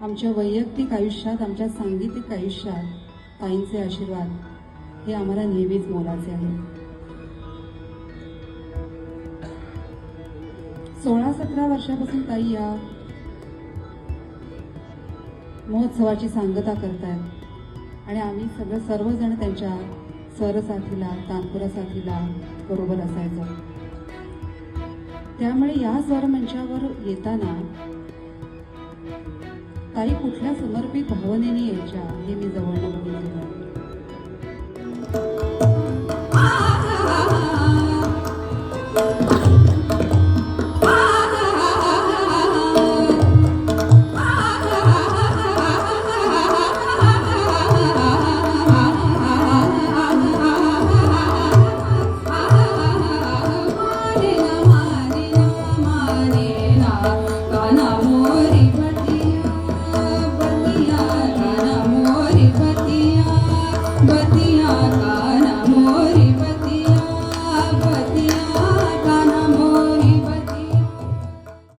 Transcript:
आमच्या वैयक्तिक आयुष्यात आमच्या सांगीतिक आयुष्यात ताईंचे आशीर्वाद हे आम्हाला नेहमीच मोलाचे आहेत. सोळा सतरा वर्षापासून ताई या महोत्सवाची सांगता करतायत. आणि आम्ही सगळं सर्वजण त्यांच्या स्वरसाथीला तानपुरा साथीला बरोबर असायचं. त्यामुळे या स्वरमंचावर येताना ताई कुठल्या समर्पित भावनेने यायच्या हे मी जवळ बघितलं. बतिया का मोरी बतिया